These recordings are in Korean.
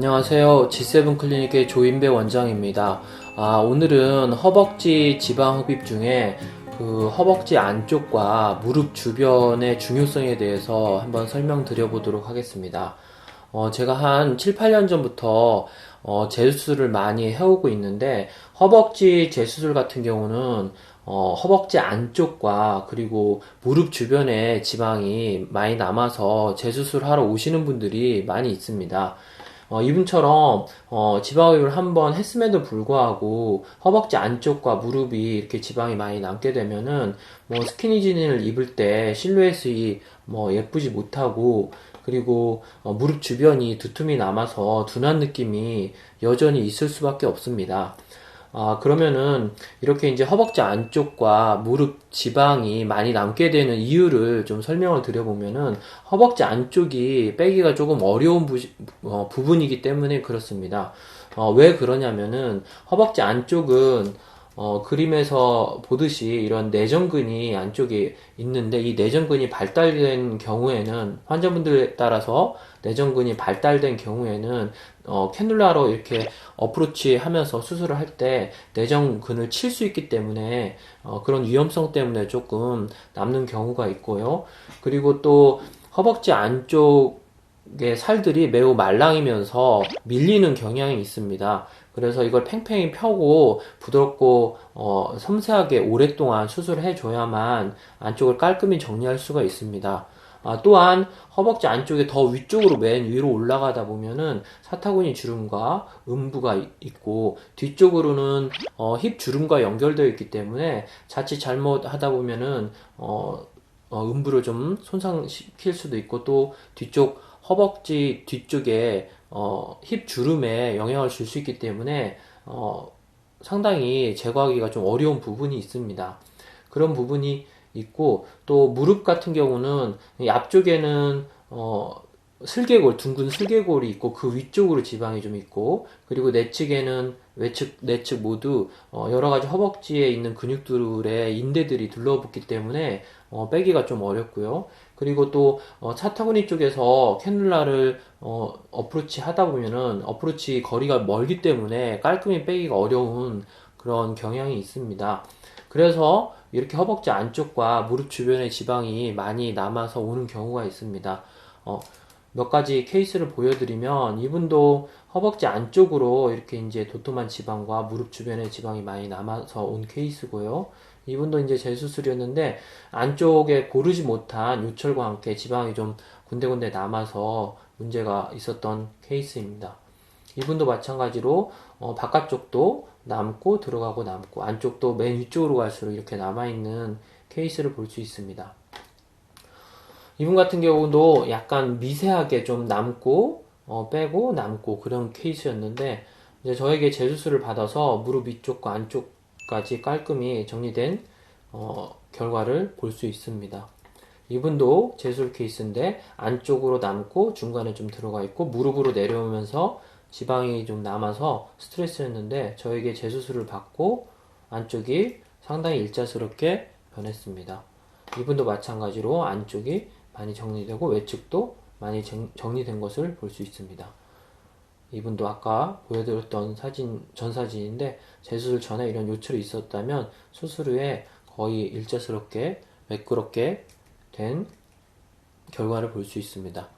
안녕하세요. G7 클리닉의 조인배 원장입니다. 아, 오늘은 허벅지 지방 흡입 중에 그 허벅지 안쪽과 무릎 주변의 중요성에 대해서 한번 설명드려 보도록 하겠습니다. 어, 제가 한 7, 8년 전부터 어, 재수술을 많이 해오고 있는데 허벅지 재수술 같은 경우는 어, 허벅지 안쪽과 그리고 무릎 주변에 지방이 많이 남아서 재수술 하러 오시는 분들이 많이 있습니다. 어, 이분처럼 어, 지방흡입을 한번 했음에도 불구하고 허벅지 안쪽과 무릎이 이렇게 지방이 많이 남게 되면은 뭐 스키니진을 입을 때 실루엣이 뭐 예쁘지 못하고 그리고 어, 무릎 주변이 두툼이 남아서 둔한 느낌이 여전히 있을 수밖에 없습니다. 아, 그러면은 이렇게 이제 허벅지 안쪽과 무릎 지방이 많이 남게 되는 이유를 좀 설명을 드려보면은 허벅지 안쪽이 빼기가 조금 어려운 부, 어, 부분이기 때문에 그렇습니다. 어, 왜 그러냐면은 허벅지 안쪽은 어, 그림에서 보듯이 이런 내전근이 안쪽에 있는데 이 내전근이 발달된 경우에는 환자분들에 따라서 내전근이 발달된 경우에는 어, 캐놀라로 이렇게 어프로치 하면서 수술을 할 때 내전근을 칠 수 있기 때문에 어, 그런 위험성 때문에 조금 남는 경우가 있고요. 그리고 또 허벅지 안쪽 의 살들이 매우 말랑이면서 밀리는 경향이 있습니다. 그래서 이걸 팽팽히 펴고 부드럽고 어, 섬세하게 오랫동안 수술을 해줘야만 안쪽을 깔끔히 정리할 수가 있습니다. 아, 또한 허벅지 안쪽에 더 위쪽으로 맨 위로 올라가다 보면은 사타구니 주름과 음부가 이- 있고 뒤쪽으로는 어, 힙 주름과 연결되어 있기 때문에 자칫 잘못하다 보면은 어, 어, 음부를 좀 손상시킬 수도 있고 또 뒤쪽 허벅지 뒤쪽에 어, 힙 주름에 영향을 줄 수 있기 때문에 어, 상당히 제거하기가 좀 어려운 부분이 있습니다. 그런 부분이 있고 또 무릎 같은 경우는 이 앞쪽에는 어, 슬개골 둥근 슬개골이 있고 그 위쪽으로 지방이 좀 있고 그리고 내측에는 외측 내측 모두 어, 여러 가지 허벅지에 있는 근육들의 인대들이 둘러붙기 때문에 어, 빼기가 좀 어렵고요. 그리고 또 어, 차타구니 쪽에서 캐놀라를 어, 어프로치 하다 보면은 어프로치 거리가 멀기 때문에 깔끔히 빼기가 어려운 그런 경향이 있습니다. 그래서 이렇게 허벅지 안쪽과 무릎 주변에 지방이 많이 남아서 오는 경우가 있습니다. 어, 몇 가지 케이스를 보여드리면 이분도 허벅지 안쪽으로 이렇게 이제 도톰한 지방과 무릎 주변에 지방이 많이 남아서 온 케이스고요. 이분도 이제 재수술이었는데 안쪽에 고르지 못한 요철과 함께 지방이 좀 군데군데 남아서 문제가 있었던 케이스입니다. 이분도 마찬가지로 어, 바깥쪽도 남고 들어가고 남고 안쪽도 맨 위쪽으로 갈수록 이렇게 남아있는 케이스를 볼 수 있습니다. 이분 같은 경우도 약간 미세하게 좀 남고 어, 빼고 남고 그런 케이스였는데 이제 저에게 재수술을 받아서 무릎 위쪽과 안쪽 까지 깔끔히 정리된 어, 결과를 볼 수 있습니다. 이분도 재수술 케이스인데 안쪽으로 남고 중간에 좀 들어가 있고 무릎으로 내려오면서 지방이 좀 남아서 스트레스였는데 저에게 재수술을 받고 안쪽이 상당히 일자스럽게 변했습니다. 이분도 마찬가지로 안쪽이 많이 정리되고 외측도 많이 정- 정리된 것을 볼 수 있습니다. 이분도 아까 보여드렸던 사진, 전 사진인데 재수술 전에 이런 요철이 있었다면 수술 후에 거의 일자스럽게 매끄럽게 된 결과를 볼 수 있습니다.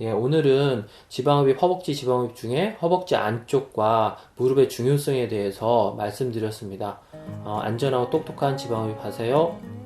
예, 오늘은 지방흡입, 허벅지 지방흡입 중에 허벅지 안쪽과 무릎의 중요성에 대해서 말씀드렸습니다. 어, 안전하고 똑똑한 지방흡입 하세요.